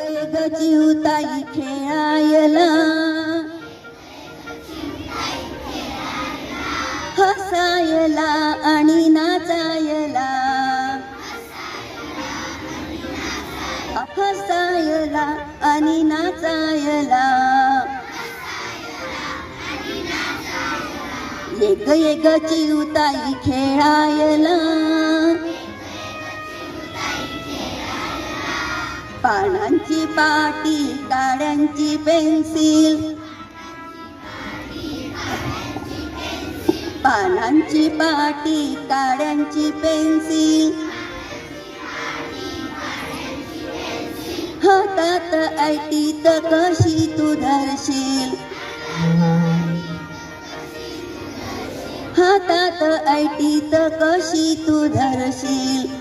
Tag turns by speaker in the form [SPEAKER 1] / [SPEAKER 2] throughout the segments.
[SPEAKER 1] एक चिवताई खेळायला. हसायला आणि नाचायला. हसायला आणि नाचायला. एक एक चिवताई खेळायला. पानांची पाटी काड्यांची पेन्सिल. पानांची पाटी काड्यांची पेन्सिल. हातात ऐटीत कशी तू धरशील? हातात ऐटीत कशी तू धरशील?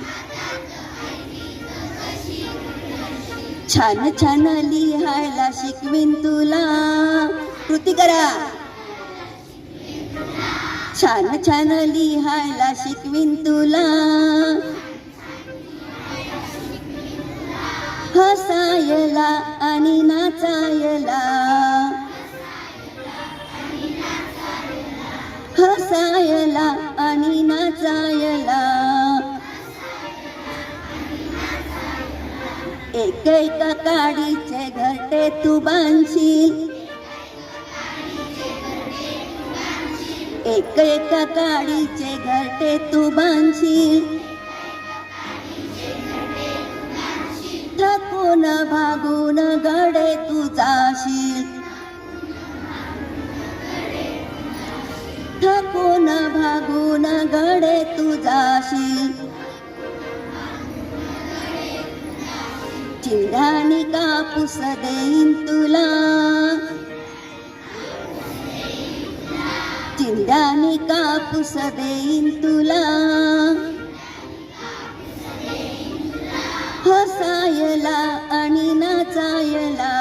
[SPEAKER 1] छान छान लिहायला शिकवीन तुला. कृती करा. छान छान लिहायला शिकवीन तुला. हसायला आणि नाचायला. हसायला आणि नाचायला. एक एक काडीचे घरटे तू बांधशील. एक एक काडीचे घरटे तू बांधशील. थकून भागून गडे तू जाशील. थकून भागून गडे तू जाशील. चिंधानी कापूस देईन तुला. हो चिंधानी कापूस देईन तुला. हसायला आणि नाचायला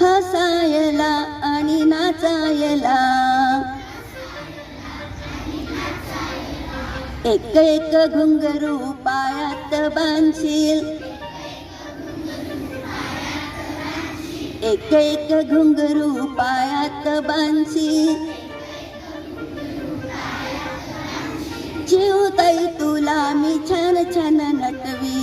[SPEAKER 1] हसायला हो एक एक घुंगरू पायात बांधशील. एक एक घुंगरू पायात बांधशील. जीवताई तुला मी छान छान नटवी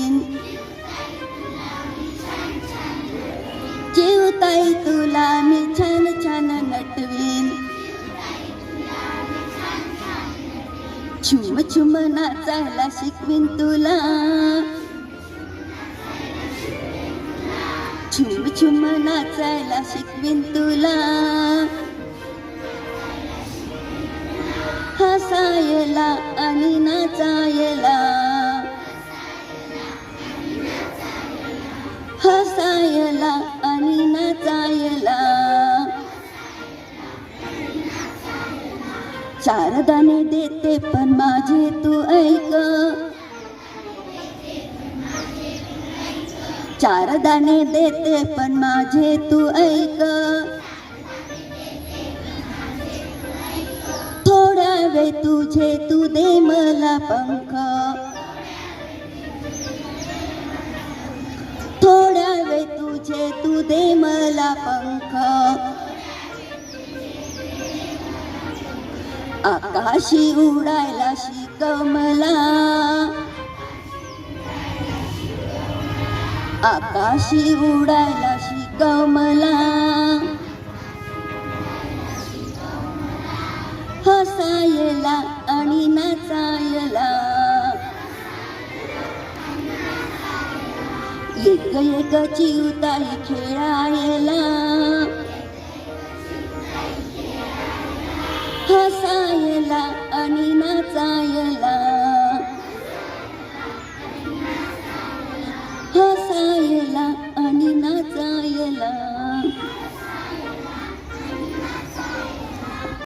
[SPEAKER 1] छुम छुम नाचायला शिकवीन तुला. छुम छुम नाचायला शिकवीन तुला. हसायला आणि नाचायला शारदाने देते पण माझे तू ऐक. शारदाने देते पण माझे तू ऐक. थोडा वेळ तुझे तू दे मला पंख. थोडा वेळ तुझे तू दे मला पंख. आकाशी उडायला शिकमला आकाशी उडायला शिकव मला हसायला आणि नाचायला. एक एक चिवताई खेळायला. हसायला आणि नाचायला. हो हसायला आणि नाचायला.